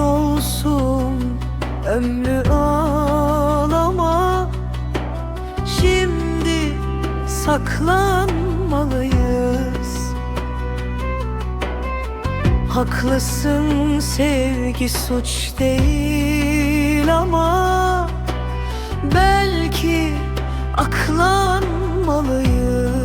olsun ömrü ağlama. Şimdi saklanmalıyız. Haklısın sevgi suç değil ama Belki aklanmalıyız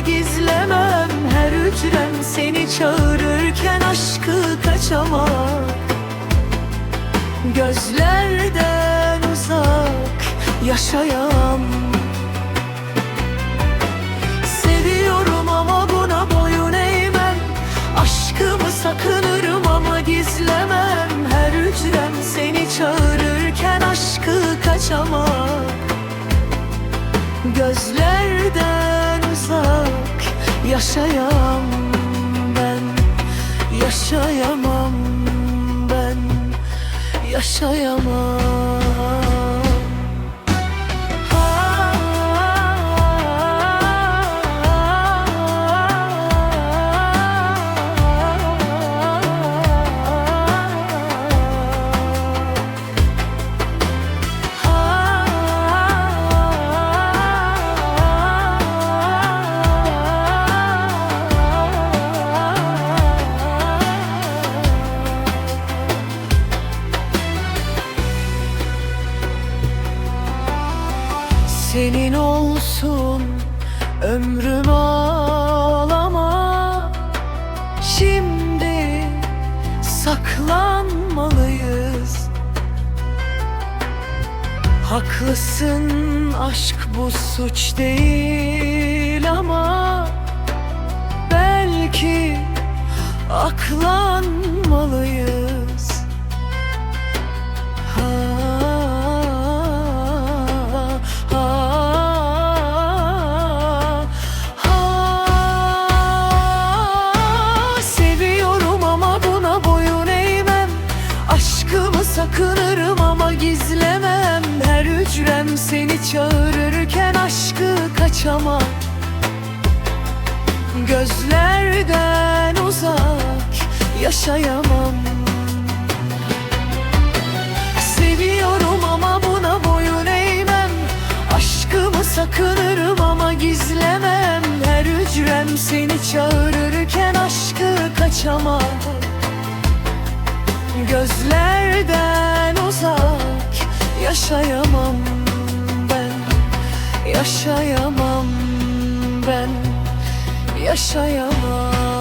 gizlemem Her hücrem seni çağırırken aşkı kaçamam Gözlerden uzak yaşayamam yaşayamam ben Yaşayamam ben Yaşayamam Senin olsun ömrüm ağlama. Şimdi saklanmalıyız. Haklısın aşk bu suç değil ama Belki aklanmalıyız çağırırken aşkı kaçamam Gözlerden uzak yaşayamam. Seviyorum ama buna boyun eğmem. Aşkımı sakınırım ama gizlemem. Her hücrem seni çağırırken aşkı kaçamam Gözlerden uzak yaşayamam Yaşayamam ben Yaşayamam